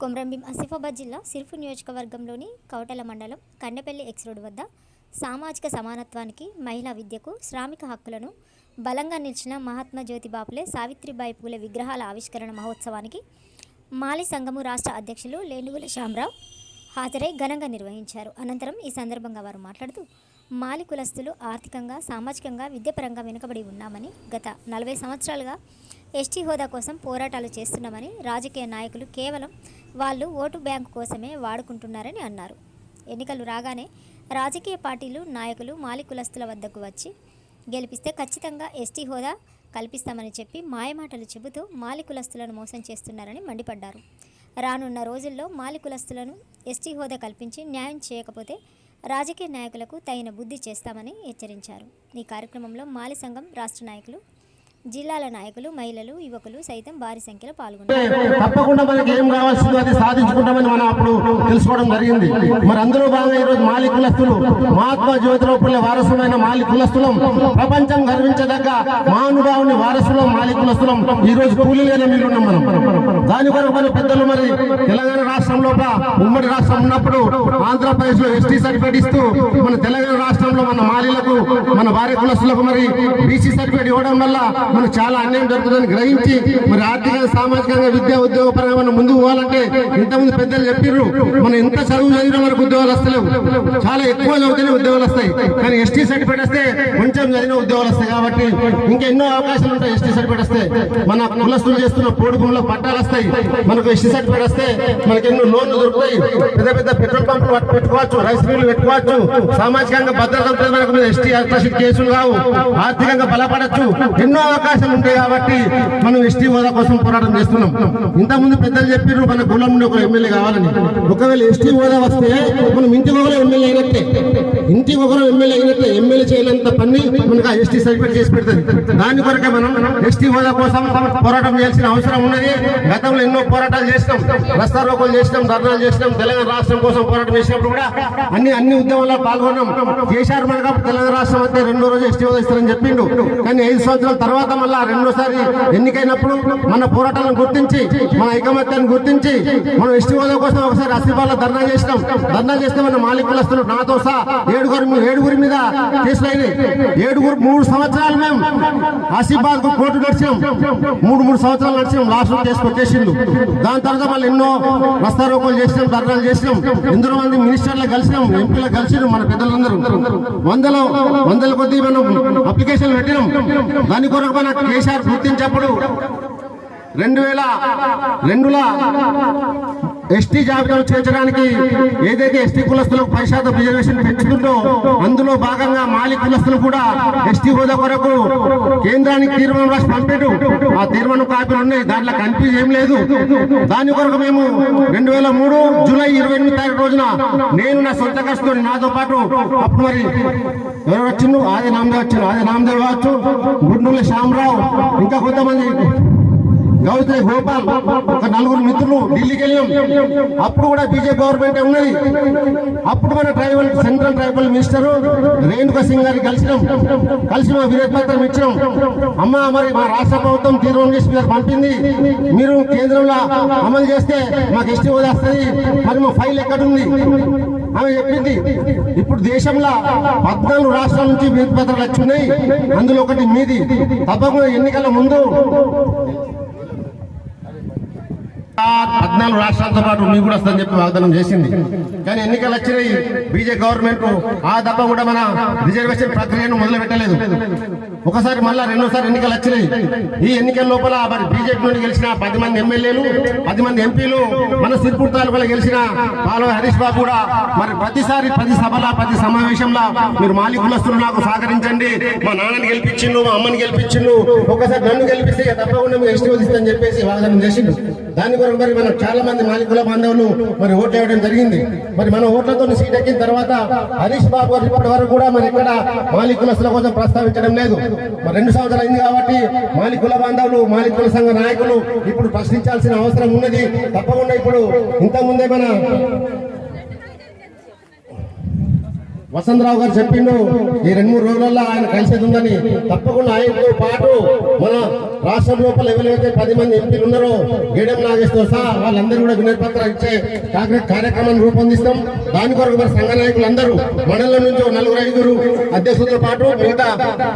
కొమరంభీం ఆసిఫాబాద్ జిల్లా సిర్ఫు నియోజకవర్గంలోని కౌటల మండలం కండపల్లి ఎక్స్ రోడ్ వద్ద సామాజిక సమానత్వానికి మహిళా విద్యకు శ్రామిక హక్కులను బలంగా నిలిచిన మహాత్మా జ్యోతి బాపులే సావిత్రిబాయి పూలే విగ్రహాల ఆవిష్కరణ మహోత్సవానికి మాలి సంఘము రాష్ట్ర అధ్యక్షులు లేనుగుల శ్యామరావు హాజరై ఘనంగా నిర్వహించారు. అనంతరం ఈ సందర్భంగా వారు మాట్లాడుతూ మాలి కులస్తులు ఆర్థికంగా సామాజికంగా విద్యాపరంగా వెనుకబడి ఉన్నామని గత నలభై సంవత్సరాలుగా ఎస్టీ హోదా కోసం పోరాటాలు చేస్తున్నామని రాజకీయ నాయకులు కేవలం వాళ్ళు ఓటు బ్యాంకు కోసమే వాడుకుంటున్నారని అన్నారు. ఎన్నికలు రాగానే రాజకీయ పార్టీలు నాయకులు మాలికులస్తుల వద్దకు వచ్చి గెలిపిస్తే ఖచ్చితంగా ఎస్టీ హోదా కల్పిస్తామని చెప్పి మాయమాటలు చెబుతూ మాలికులస్తులను మోసం చేస్తున్నారని మండిపడ్డారు. రానున్న రోజుల్లో మాలికులస్తులను ఎస్టీ హోదా కల్పించి న్యాయం చేయకపోతే రాజకీయ నాయకులకు తగిన బుద్ధి చేస్తామని హెచ్చరించారు. ఈ కార్యక్రమంలో మాలి సంఘం రాష్ట్ర నాయకులు జిల్లాల నాయకులు మహిళలు యువకులు సైతం భారీ సంఖ్యలో పాల్గొన్నారు. తప్పకుండా మనకి ఏం కావాల్సిందో అది సాధించుకుంటామని మనం అప్పుడు తెలుసుకోవడం జరిగింది. మరి అందరూ బాగా ఈరోజు మాలి కులస్తులు మహాత్మా జ్యోతిరావు పుల్లె వారసులైన మాలి కులస్తులం ప్రపంచం గర్వించదగ్గ మహానుభావుని వారసులం మాలి కులస్తులం ఈ రోజు కూలీలుగానే మిగిలిన్నాం మనం. దాని కొరకు మన పెద్దలు మరి తెలంగాణ రాష్ట్రం లోపల ఉమ్మడి రాష్ట్రం ఉన్నప్పుడు ఆంధ్రప్రదేశ్లో ఎస్టీ సర్టిఫికేట్ ఇస్తూ మన తెలంగాణ రాష్ట్రంలో మన మాలీలకు మన భార్య కులస్తులకు మరి బీసీ సర్టిఫికేట్ ఇవ్వడం వల్ల మనకు చాలా అన్యాయం జరుగుతుందని గ్రహించి మరి ఆర్థికంగా సామాజికంగా విద్యా ఉద్యోగ పరంగా మనం ముందుకు పోవాలంటే ఇంతమంది పెద్దలు చెప్పిర్రు మనం ఎంత చదువు చదివినా మనకు ఉద్యోగాలు వస్తలేవు. చాలా ఎక్కువ చదివితేనే ఉద్యోగాలు వస్తాయి. కానీ ఎస్టీ సర్టిఫికేట్ వస్తే కొంచెం చదివిన ఉద్యోగాలు వస్తాయి కాబట్టి ఇంకెన్నో అవకాశాలు ఉంటాయి ఎస్టీ సర్టిఫికేట్ వస్తే. మన కులస్తులు చేస్తున్న పోడు పట్టాలు వస్తాయి. మనకు ఎస్టీ సర్టిఫికేట్ వస్తే మనకి ఎన్నో లోన్లు దొరుకుతాయి. పెద్ద పెద్ద పెట్రోల్ పంపులు పెట్టుకోవచ్చు రైస్ మిల్లు పెట్టుకోవచ్చు. సామాజికంగా భద్రత ఉంటుంది మనకు ఎస్టీ అట్రాసిటీ కేసులు కావు. ఆర్థికంగా బలపడచ్చు. ఎన్నో అవకాశాలు ఉంటాయి కాబట్టి మనం ఎస్టీ హోదా కోసం పోరాటం చేస్తున్నాం. ఇంతకుముందు పెద్దలు చెప్పారు మన కులం నుండి ఒక ఎమ్మెల్యే కావాలని. ఒకవేళ ఎస్టీ హోదా వస్తే మనం ఇంటికి ఒకరు ఎమ్మెల్యే అయినట్టే. ఇంటికి ఒకరు ఎమ్మెల్యే అయినట్టే. ఎమ్మెల్యే చేయలేంత పని మనకు ఆ ఎస్టీ సర్టిఫికేట్ చేసి పెడుతుంది. దాని కొరకే మనం ఎస్టీ హోదా కోసం పోరాటం చేయాల్సిన అవసరం ఉన్నది. గతంలో ఎన్నో పోరాటాలు చేసినాం. రస్తా రోకోలు చేసినాం ధర్నాలు చేసినాం తెలంగాణ రాష్ట్రం కోసం పోరాటం చేసినప్పుడు కూడా అన్ని అన్ని ఉద్యమాల్లో పాల్గొన్నాం. కేసీఆర్ మనకు తెలంగాణ రాష్ట్రం అయితే రెండో రోజు ఎస్టీ హోదా ఇస్తారని చెప్పిండు. కానీ ఐదు సంవత్సరాల తర్వాత మళ్ళా రెండోసారి ఎన్నికైనప్పుడు మన పోరాటాలను గుర్తించి మన ఐకమత్యాన్ని గుర్తించి మనం ఎస్టీ హోదా కోసం ఒకసారి అసిఫాల్లో ధర్నా చేసినాం. ధర్నా చేస్తే మన మాలికులస్తులు నాతో సహా ఏడుగురు ఏడుగురి మీద కేసులు ఏడుగురు మూడు సంవత్సరాలు మేము ఆసిఫాబాద్కు కోర్టు నడిచాం. మూడు మూడు సంవత్సరాలు నడిచాం. Last case కొట్టేసిండు. దాని తర్వాత మళ్ళీ ఎన్నో రస్తారోకలు చేసినాం ధర్నాలు చేసినాం. ఎందరో మంది మినిస్టర్లు కలిసినాం ఎంపీలు కలిసినాం మన పెద్దలందరూ. వందల వందల కొద్ది మనం అప్లికేషన్ పెట్టినాం. దాని కొరకు మన కేసీఆర్ గుర్తించప్పుడు రెండు వేల రెండులో ఎస్టీ జాబితాను చేర్చడానికి ఏదైతే ఎస్టీ కులస్తులకు పది రిజర్వేషన్ పెంచుతుందో అందులో భాగంగా మాలి కులస్తులు కూడా ఎస్టీ హోదా కొరకు కేంద్రానికి తీర్మానం రాసి పంపేటు ఆ తీర్మానం కాపీలు ఉన్నాయి. దాంట్లో కన్ఫ్యూజ్ ఏం లేదు. దాని కొరకు మేము రెండు వేల మూడు జూలై ఇరవై ఎనిమిది తారీఖు రోజున నేను నా సొంత ఖర్చుతో నాతో పాటు అప్పుడు మరి ఎవరు వచ్చిండు ఆది నామదేవ్ వచ్చిండు ఆది నామదేవ్ కావచ్చు. గుండూళ్ళ శ్యామరావు. ఇంకా కొంతమంది గౌతమ్ గోపాల్ ఒక నలుగురు మిత్రులు ఢిల్లీకి వెళ్ళాం. అప్పుడు కూడా బీజేపీ గవర్నమెంట్ ఉన్నది. అప్పుడు మన tribal central tribal minister Renuka Singh గారికి కలిసినాం. కలిసి మా విరోధ పత్రం ఇచ్చినాం. అమ్మ మరి మా రాష్ట్ర ప్రభుత్వం తీర్మానం చేసి మీరు పంపింది. మీరు కేంద్రంలో అమలు చేస్తే మాకు ఎస్టీ హోదా వస్తుంది. మరి మా ఫైల్ ఎక్కడుంది? ఆమె చెప్పింది ఇప్పుడు దేశంలో పద్నాలుగు రాష్ట్రాల నుంచి వినతి పత్రాలు వచ్చినాయి. అందులో ఒకటి మీది. తప్పకుండా ఎన్నికల ముందు పద్నాలుగు రాష్ట్రాలతో పాటు మీకు కూడా వస్తుందని చెప్పి వాగ్దానం చేసింది. కానీ ఎన్నికలు వచ్చినాయి. బీజే గవర్నమెంట్ ఆ దప్ప కూడా మన రిజర్వేషన్ ప్రక్రియను మొదలు పెట్టలేదు ఒకసారి మళ్ళా రెండోసారి ఎన్నికలు వచ్చినాయి. ఈ ఎన్నికల లోపల మరి బీజేపీ నుండి గెలిచిన పది మంది ఎమ్మెల్యేలు పది మంది ఎంపీలు మన సిర్పూర్ తాలూకాలో గెలిచిన పాలో హరీష్ బాబు కూడా మరి ప్రతిసారి పది సభల పది సమావేశంలో మీరు మాలి కులస్తులు నాకు సహకరించండి. మా నాన్నని గెలిపించిండు మా అమ్మని గెలిపించిండు. ఒకసారి నన్ను గెలిపిస్తే తప్పకుండా మీరు ఎస్టీ అని చెప్పేసి వాగ్దానం చేసిండు. దాని సంవత్సరం మరి మనం చాలా మంది మాలికుల బాంధవులు మరి ఓట్లు వేయడం జరిగింది. మరి మన ఓట్లతో సీట్ ఎక్కిన తర్వాత హరీష్ బాబు గారు ఇప్పటి వరకు కూడా మరి ఇక్కడ మాలికులస్తుల కోసం ప్రస్తావించడం లేదు. మరి రెండు సంవత్సరాలు అయింది కాబట్టి మాలికుల బాంధవులు మాలికుల సంఘ నాయకులు ఇప్పుడు ప్రశ్నించాల్సిన అవసరం ఉన్నది. తప్పకుండా ఇప్పుడు ఇంతకుముందే మన వసంతరావు గారు చెప్పిండు ఈ రెండు మూడు రోజులలో ఆయన కలిసేది ఉందని. తప్పకుండా ఆయనతో పాటు మన రాష్ట్రం లోపల ఎవరైతే పది మంది ఎంపీలు ఉన్నారో గేడెం నాగేశ్వర సహా వాళ్ళందరూ కూడా వినతి ఇచ్చే కాంగ్రెస్ కార్యక్రమాన్ని రూపొందిస్తాం. దాని కొరకు మరి సంఘ నాయకులందరూ మండలం నుంచి నలుగురు ఐదుగురు అధ్యక్షులతో పాటు మిగతా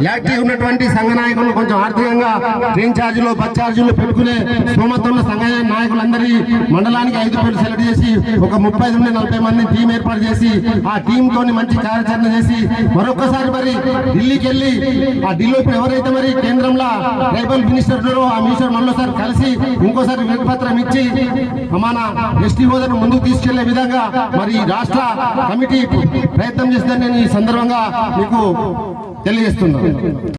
యాక్టివ్ ఉన్నటువంటి సంఘ నాయకులు కొంచెం ఆర్థికంగా ట్రైన్ ఛార్జీలు బస్ ఛార్జీలు పెట్టుకునే స్తోమతంలో సంఘ నాయకులందరి మండలానికి ఐదు పేర్లు సెలెక్ట్ చేసి ఒక ముప్పై నుండి నలభై మంది టీం ఏర్పాటు చేసి ఆ టీం తోని మంచి కార్యాచరణ చేసి మరొకసారి మరి ఢిల్లీకి వెళ్ళి ఆ ఢిల్లీ ఇప్పుడు ఎవరైతే మరి కేంద్రంలో ట్రైబల్ మినిస్టర్ ఉన్నారో ఆ మినిస్టర్ మళ్ళీసారి కలిసి ఇంకోసారి వినపత్రం ఇచ్చి మన ఎస్టీ హోదాను ముందుకు తీసుకెళ్ళే విధంగా మరి ఈ రాష్ట్ర కమిటీ ప్రయత్నం చేస్తుందని నేను ఈ సందర్భంగా మీకు తెలియజేస్తున్నాను.